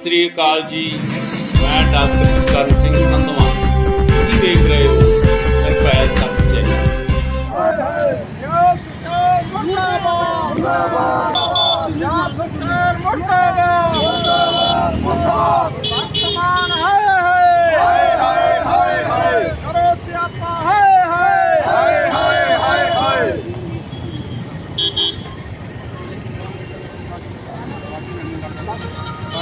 ਸ੍ਰੀ ਅਕਾਲ ਜੀ ਮੈਂ ਡਾਕਟਰ ਕਰਨ ਸਿੰਘ ਸੰਧਵਾ ਤੁਸੀਂ ਦੇਖ ਰਹੇ ਹੋ ਨਿਰਭੈ ਸੱਚ ਚੈਨਲ ਪੰਜਾਬ ਸਰਕਾਰ ਮੁਰਦਾਬਾਦ ਮੁਰਦਾਬਾਦ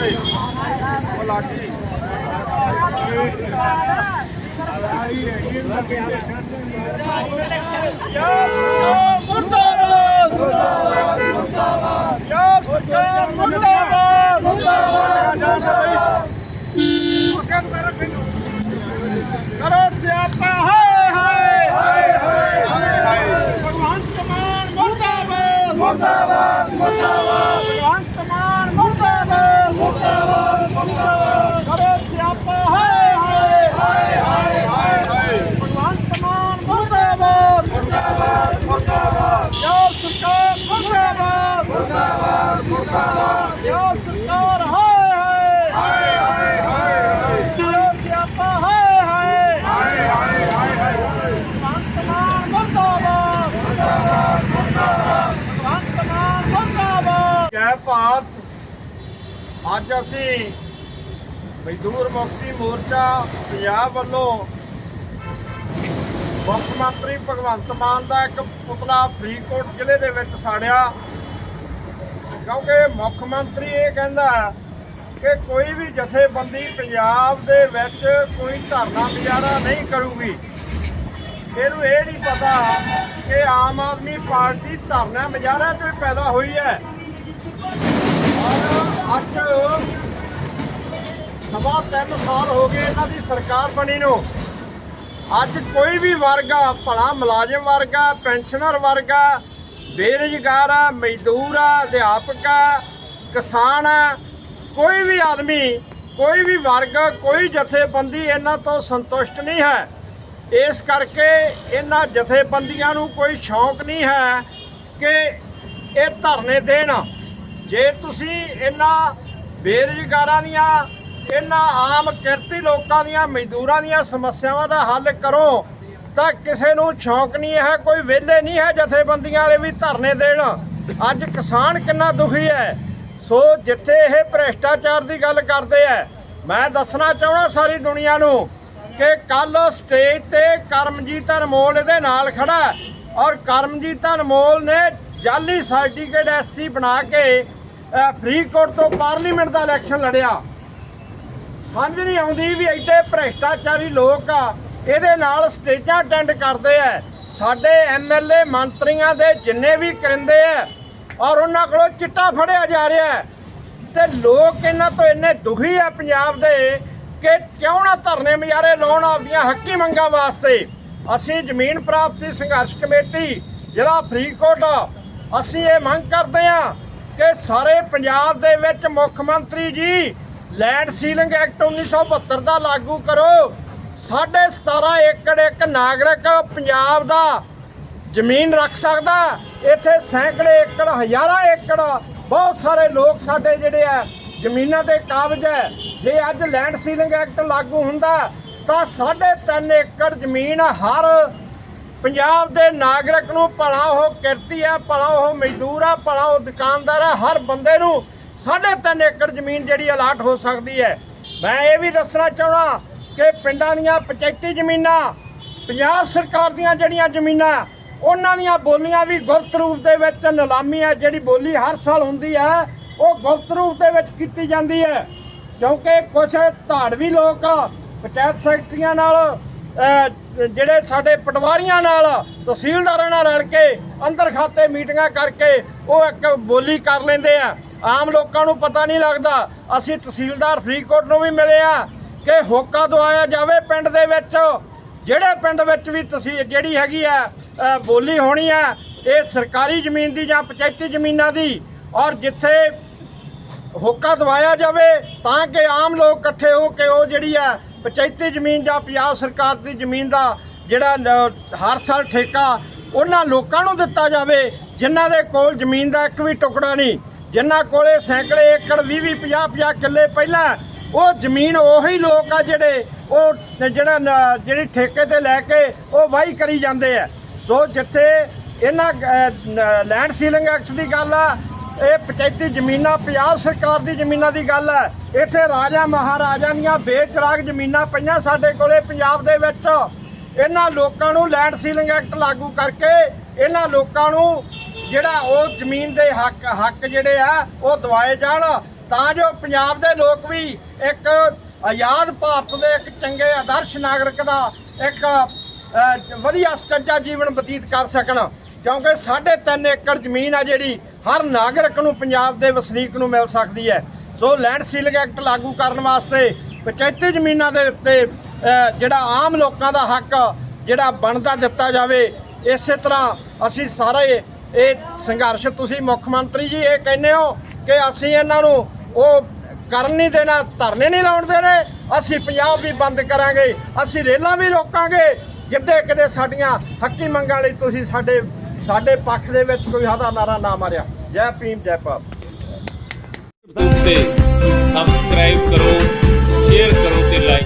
ਲੱਗੀ ਲੱਗੀ ਰਹਿੰਦੇ ਉਹ ਲੱਗੀ ਮੁਰਦਾਬਾਦ ਮੁਰਦਾਬਾਦ ਯਾ ਸਰਕਾਰ ਮੁਰਦਾਬਾਦ ਮੁਰਦਾਬਾਦ ਕਰੋ ਸਿਆਪਾ ਹਾਏ ਹਾਏ ਹਾਏ ਹਾਏ ਹਾਏ ਭਗਵੰਤ ਮਾਨ ਮੁਰਦਾਬਾਦ ਮੁਰਦਾਬਾਦ ਮੁਰਦਾਬਾਦ ਭਗਵੰਤ ਮਾਨ ਮੁਰਦਾਬਾਦ ਮੁਰਦਾਬਾਦ ਮੁਰਦਾਬਾਦ ਕਰੋ ਸਿਆਪਾ ਹਾਏ ਹਾਏ ਹਾਏ ਹਾਏ ਹਾਏ ਹਾਏ ਭਗਵੰਤ ਮਾਨ ਮੁਰਦਾਬਾਦ ਮੁਰਦਾਬਾਦ ਮੁਰਦਾਬਾਦ ਯਾ ਸਰਕਾਰ ਮੁਰਦਾਬਾਦ ਮੁਰਦਾਬਾਦ ਮੁਰਦਾਬਾਦ ਯਾ ਸਰਕਾਰ ਹਾਏ ਹਾਏ ਹਾਏ ਹਾਏ ਹਾਏ ਕਰੋ ਸਿਆਪਾ ਹਾਏ ਹਾਏ ਹਾਏ ਹਾਏ ਹਾਏ ਹਾਏ ਭਗਵੰਤ ਮਾਨ ਮੁਰਦਾਬਾਦ ਮੁਰਦਾਬਾਦ ਮੁਰਦਾਬਾਦ ਭਗਵੰਤ ਮਾਨ ਮੁਰਦਾਬਾਦ ਜੈ ਭਾਰਤ। ਅੱਜ ਅਸੀਂ ਮਜ਼ਦੂਰ ਮੁਕਤੀ ਮੋਰਚਾ ਪੰਜਾਬ ਵੱਲੋਂ ਮੁੱਖ ਮੰਤਰੀ ਭਗਵੰਤ ਮਾਨ ਦਾ ਇੱਕ ਪੁਤਲਾ ਫਰੀਦਕੋਟ ਜ਼ਿਲ੍ਹੇ ਦੇ ਵਿੱਚ ਸਾੜਿਆ। ਕਿਉਂਕਿ ਮੁੱਖ ਮੰਤਰੀ ਇਹ ਕਹਿੰਦਾ ਕਿ ਕੋਈ ਵੀ ਜਥੇਬੰਦੀ ਪੰਜਾਬ ਦੇ ਵਿੱਚ ਕੋਈ ਧਰਨਾ ਮੁਜ਼ਾਹਰਾ ਨਹੀਂ ਕਰੂਗੀ। ਇਹਨੂੰ ਇਹ ਨਹੀਂ ਪਤਾ ਕਿ ਆਮ ਆਦਮੀ ਪਾਰਟੀ ਧਰਨਾ ਮੁਜ਼ਾਹਰਾ ਤੋਂ ਪੈਦਾ ਹੋਈ ਹੈ। ਔਰ ਅੱਜ ਸਵਾ ਤਿੰਨ ਸਾਲ ਹੋ ਗਏ ਇਹਨਾਂ ਦੀ ਸਰਕਾਰ ਬਣੀ ਨੂੰ। ਅੱਜ ਕੋਈ ਵੀ ਵਰਗ ਭਲਾ ਮੁਲਾਜ਼ਮ ਵਰਗ ਆ, ਪੈਨਸ਼ਨਰ ਵਰਗ ਆ, ਬੇਰੁਜ਼ਗਾਰ ਆ, ਮਜ਼ਦੂਰ ਆ, ਅਧਿਆਪਕ ਆ, ਕਿਸਾਨ ਆ, ਕੋਈ ਵੀ ਆਦਮੀ, ਕੋਈ ਵੀ ਵਰਗ, ਕੋਈ ਜਥੇਬੰਦੀ ਇਹਨਾਂ ਤੋਂ ਸੰਤੁਸ਼ਟ ਨਹੀਂ ਹੈ। ਇਸ ਕਰਕੇ ਇਹਨਾਂ ਜਥੇਬੰਦੀਆਂ ਨੂੰ ਕੋਈ ਸ਼ੌਂਕ ਨਹੀਂ ਹੈ ਕਿ ਇਹ ਧਰਨੇ ਦੇਣ। ਜੇ ਤੁਸੀਂ ਇਹਨਾਂ ਬੇਰੁਜ਼ਗਾਰਾਂ ਦੀਆਂ, ਇਹਨਾਂ ਆਮ ਕਿਰਤੀ ਲੋਕਾਂ ਦੀਆਂ, ਮਜ਼ਦੂਰਾਂ ਦੀਆਂ ਸਮੱਸਿਆਵਾਂ ਦਾ ਹੱਲ ਕਰੋ, ਤਾਂ ਕਿਸੇ ਨੂੰ ਸ਼ੌਂਕ ਨਹੀਂ ਹੈ, ਕੋਈ ਵਿਹਲੇ ਨਹੀਂ ਹੈ ਜਥੇਬੰਦੀਆਂ ਵਾਲੇ ਵੀ ਧਰਨੇ ਦੇਣ। ਅੱਜ ਕਿਸਾਨ ਕਿੰਨਾ ਦੁਖੀ ਹੈ। ਸੋ ਜਿੱਥੇ ਇਹ ਭ੍ਰਿਸ਼ਟਾਚਾਰ ਦੀ ਗੱਲ ਕਰਦੇ ਆ, ਮੈਂ ਦੱਸਣਾ ਚਾਹਣਾ ਸਾਰੀ ਦੁਨੀਆ ਨੂੰ ਕਿ ਕੱਲ ਸਟੇਜ ਤੇ ਕਰਮਜੀਤ ਅਨਮੋਲ ਇਹਦੇ ਨਾਲ ਖੜਾ ਔਰ ਕਰਮਜੀਤ ਅਨਮੋਲ ਨੇ ਜਾਲੀ ਸਰਟੀਫਿਕੇਟ ਐਸਸੀ ਬਣਾ ਕੇ ਫਰੀਦਕੋਟ ਤੋਂ ਪਾਰਲੀਮੈਂਟ ਦਾ ਇਲੈਕਸ਼ਨ ਲੜਿਆ। ਸਮਝ ਨਹੀਂ ਆਉਂਦੀ ਵੀ ਐਡੇ ਭ੍ਰਿਸ਼ਟਾਚਾਰੀ ਲੋਕ ਆ, ਇਹਦੇ ਨਾਲ ਸਟੇਜਾਂ ਅਟੈਂਡ ਕਰਦੇ ਆ। ਸਾਡੇ ਐਮਐਲਏ ਮੰਤਰੀਆਂ ਦੇ ਜਿੰਨੇ ਵੀ ਕਰਿੰਦੇ ਆ, ਔਰ ਉਹਨਾਂ ਕੋਲੋਂ ਚਿੱਟਾ ਫੜਿਆ ਜਾ ਰਿਹਾ ਹੈ। ਤੇ ਲੋਕ ਇਹਨਾਂ ਤੋਂ ਇੰਨੇ ਦੁਖੀ ਆ ਪੰਜਾਬ ਦੇ ਕਿ ਕਿਉਂ ਨਾ ਧਰਨੇ ਮੁਜ਼ਾਹਰੇ ਲਾਉਣ ਆਪਦੀਆਂ ਹੱਕੀ ਮੰਗਾਂ ਵਾਸਤੇ। ਅਸੀਂ ਜ਼ਮੀਨ ਪ੍ਰਾਪਤੀ ਸੰਘਰਸ਼ ਕਮੇਟੀ, ਜ਼ਿਲ੍ਹਾ ਫਰੀਦਕੋਟ ਅਸੀਂ ਇਹ ਮੰਗ ਕਰਦੇ ਹਾਂ ਕਿ ਸਾਰੇ ਪੰਜਾਬ ਦੇ ਵਿੱਚ ਮੁੱਖ ਮੰਤਰੀ ਜੀ, ਲੈਂਡ ਸੀਲਿੰਗ ਐਕਟ 1972 ਦਾ ਲਾਗੂ ਕਰੋ। ਸਾਢੇ 17 ਏਕੜ ਇੱਕ ਨਾਗਰਿਕ ਪੰਜਾਬ ਦਾ ਜ਼ਮੀਨ ਰੱਖ ਸਕਦਾ। ਇੱਥੇ ਸੈਂਕੜੇ ਏਕੜ, ਹਜ਼ਾਰਾਂ ਏਕੜ, ਬਹੁਤ ਸਾਰੇ ਲੋਕ ਸਾਡੇ ਜਿਹੜੇ ਆ, ਜ਼ਮੀਨਾਂ ਤੇ ਕਾਬਜ ਹੈ। ਜੇ ਅੱਜ ਲੈਂਡ ਸੀਲਿੰਗ ਐਕਟ ਲਾਗੂ ਹੁੰਦਾ, ਤਾਂ 3.5 ਏਕੜ ਜ਼ਮੀਨ ਹਰ ਪੰਜਾਬ ਦੇ ਨਾਗਰਿਕ ਨੂੰ ਭਲਾ ਉਹ ਕਿਰਤੀ ਆ ਭਲਾ ਉਹ ਮਜ਼ਦੂਰ ਆ ਭਲਾ ਉਹ ਦੁਕਾਨਦਾਰ ਆ ਹਰ ਬੰਦੇ ਨੂੰ 3.5 ਏਕੜ ਜ਼ਮੀਨ ਜਿਹੜੀ ਅਲਾਟ ਹੋ ਸਕਦੀ ਹੈ। ਮੈਂ ਇਹ ਵੀ ਦੱਸਣਾ ਚਾਹਣਾ ਕਿ ਪਿੰਡਾਂ ਦੀਆਂ ਪੰਚਾਇਤੀ ਜ਼ਮੀਨਾਂ, ਪੰਜਾਬ ਸਰਕਾਰ ਦੀਆਂ ਜਿਹੜੀਆਂ ਜ਼ਮੀਨਾਂ, ਉਹਨਾਂ ਦੀਆਂ ਬੋਲੀਆਂ ਵੀ ਗੁਪਤ ਰੂਪ ਦੇ ਵਿੱਚ ਨਿਲਾਮੀ ਹੈ। ਜਿਹੜੀ ਬੋਲੀ ਹਰ ਸਾਲ ਹੁੰਦੀ ਹੈ, ਉਹ ਗੁਪਤ ਰੂਪ ਦੇ ਵਿੱਚ ਕੀਤੀ ਜਾਂਦੀ ਹੈ। ਕਿਉਂਕਿ ਕੁਝ ਧਾੜਵੀ ਲੋਕ, ਪੰਚਾਇਤ ਸੈਕਟਰੀਆਂ ਨਾਲ ਜਿਹੜੇ ਸਾਡੇ ਪਟਵਾਰੀਆਂ ਨਾਲ, ਤਹਿਸੀਲਦਾਰਾਂ ਨਾਲ ਰਲ ਕੇ ਅੰਦਰ ਖਾਤੇ ਮੀਟਿੰਗਾਂ ਕਰਕੇ ਉਹ ਇੱਕ ਬੋਲੀ ਕਰ ਲੈਂਦੇ ਆ। ਆਮ ਲੋਕਾਂ ਨੂੰ ਪਤਾ ਨਹੀਂ ਲੱਗਦਾ, ਅਸੀਂ ਤਹਿਸੀਲਦਾਰ ਫਰੀਦਕੋਟ ਨੂੰ ਵੀ ਮਿਲੇ ਆ ਕਿ ਹੋਕਾ ਦਵਾਇਆ ਜਾਵੇ ਪਿੰਡ ਦੇ ਵਿੱਚ। ਜਿਹੜੇ ਪਿੰਡ ਵਿੱਚ ਵੀ ਤੁਸੀਂ ਜਿਹੜੀ ਹੈਗੀ ਆ ਬੋਲੀ ਹੋਣੀ ਆ, ਇਹ ਸਰਕਾਰੀ ਜ਼ਮੀਨ ਦੀ ਜਾਂ ਪੰਚਾਇਤੀ ਜ਼ਮੀਨਾਂ ਦੀ ਔਰ ਜਿੱਥੇ ਹੋਕਾ ਦਵਾਇਆ ਜਾਵੇ ਤਾਂ ਕਿ ਆਮ ਲੋਕ ਇਕੱਠੇ ਹੋ ਕੇ ਉਹ ਜਿਹੜੀ ਆ ਪੰਚਾਇਤੀ ਜ਼ਮੀਨ ਜਾਂ ਪੰਜਾਬ ਸਰਕਾਰ ਦੀ ਜ਼ਮੀਨ ਦਾ ਜਿਹੜਾ ਹਰ ਸਾਲ ਠੇਕਾ ਉਹਨਾਂ ਲੋਕਾਂ ਨੂੰ ਦਿੱਤਾ ਜਾਵੇ, ਜਿਨ੍ਹਾਂ ਦੇ ਕੋਲ ਜ਼ਮੀਨ ਦਾ ਇੱਕ ਵੀ ਟੁਕੜਾ ਨਹੀਂ, ਜਿਨ੍ਹਾਂ ਕੋਲੇ ਸੈਂਕੜੇ ਏਕੜ 20 20 50 50 ਕਿੱਲੇ ਪਹਿਲਾਂ, ਉਹ ਜ਼ਮੀਨ ਉਹੀ ਲੋਕ ਆ ਜਿਹੜੇ ਉਹ, ਜਿਹੜਾ ਜਿਹੜੀ ਠੇਕੇ ਤੇ ਲੈ ਕੇ ਉਹ ਵਾਹੀ ਕਰੀ ਜਾਂਦੇ ਆ। ਸੋ ਜਿੱਥੇ ਇਹਨਾਂ ਲੈਂਡ ਸੀਲਿੰਗ ਐਕਟ ਦੀ ਗੱਲ ਆ ਇਹ ਪੰਚਾਇਤੀ ਜ਼ਮੀਨਾਂ, ਪੰਜਾਬ ਸਰਕਾਰ ਦੀ ਜ਼ਮੀਨਾਂ ਦੀ ਗੱਲ ਹੈ। ਇੱਥੇ ਰਾਜਾ ਮਹਾਰਾਜਾ ਦੀਆਂ ਬੇਚਰਾਗ ਜ਼ਮੀਨਾਂ ਪਈਆਂ ਸਾਡੇ ਕੋਲੇ ਪੰਜਾਬ ਦੇ ਵਿੱਚ। ਇਹਨਾਂ ਲੋਕਾਂ ਨੂੰ ਲੈਂਡ ਸੀਲਿੰਗ ਐਕਟ ਲਾਗੂ ਕਰਕੇ ਇਹਨਾਂ ਲੋਕਾਂ ਨੂੰ ਜਿਹੜਾ ਉਹ ਜ਼ਮੀਨ ਦੇ ਹੱਕ ਹੱਕ ਜਿਹੜੇ ਆ, ਉਹ ਦਵਾਏ ਜਾਣ। ਤਾਂ ਜੋ ਪੰਜਾਬ ਦੇ ਲੋਕ ਵੀ ਇੱਕ ਆਜ਼ਾਦ ਭਾਰਤ ਦੇ ਇੱਕ ਚੰਗੇ ਆਦਰਸ਼ ਨਾਗਰਿਕ ਦਾ ਇੱਕ ਵਧੀਆ ਸੱਚਾ ਜੀਵਨ ਬਤੀਤ ਕਰ ਸਕਣ। ਕਿਉਂਕਿ 3.5 ਏਕੜ ਜ਼ਮੀਨ ਆ ਜਿਹੜੀ ਹਰ ਨਾਗਰਿਕ ਨੂੰ ਪੰਜਾਬ ਦੇ ਵਸਨੀਕ ਨੂੰ ਮਿਲ ਸਕਦੀ ਹੈ। ਸੋ ਲੈਂਡ ਸੀਲਿੰਗ ਐਕਟ ਲਾਗੂ ਕਰਨ ਵਾਸਤੇ ਪੰਚਾਇਤੀ ਜ਼ਮੀਨਾਂ ਦੇ ਉੱਤੇ ਜਿਹੜਾ ਆਮ ਲੋਕਾਂ ਦਾ ਹੱਕ ਜਿਹੜਾ ਬਣਦਾ ਦਿੱਤਾ ਜਾਵੇ, ਇਸੇ ਤਰ੍ਹਾਂ ਅਸੀਂ ਸਾਰੇ ਇਹ ਸੰਘਰਸ਼, ਤੁਸੀਂ ਮੁੱਖ ਮੰਤਰੀ ਜੀ ਇਹ ਕਹਿੰਦੇ ਹੋ ਕਿ ਅਸੀਂ ਇਹਨਾਂ ਨੂੰ ਉਹ ਕਰਨ ਨਹੀਂ ਦੇਣਾ, ਧਰਨੇ ਨਹੀਂ ਲਾਉਣ ਦੇਣੇ, ਅਸੀਂ ਪੰਜਾਬ ਵੀ ਬੰਦ ਕਰਾਂਗੇ, ਅਸੀਂ ਰੇਲਾਂ ਵੀ ਰੋਕਾਂਗੇ, ਜਿੱਦੇ ਕਿਤੇ ਸਾਡੀਆਂ ਹੱਕੀ ਮੰਗਾਂ ਲਈ ਤੁਸੀਂ ਸਾਡੇ ਸਾਡੇ ਪੱਖ ਦੇ ਵਿੱਚ ਕੋਈ ਹਦਾ ਨਾਰਾ ਨਾ ਮਾਰਿਆ। ਜੈ ਭੀਮ, ਜੈ ਪਾਪ ਸਬਸਕ੍ਰਾਈਬ ਕਰੋ ਸ਼ੇਅਰ ਕਰੋ ਤੇ ਲਾਈਕ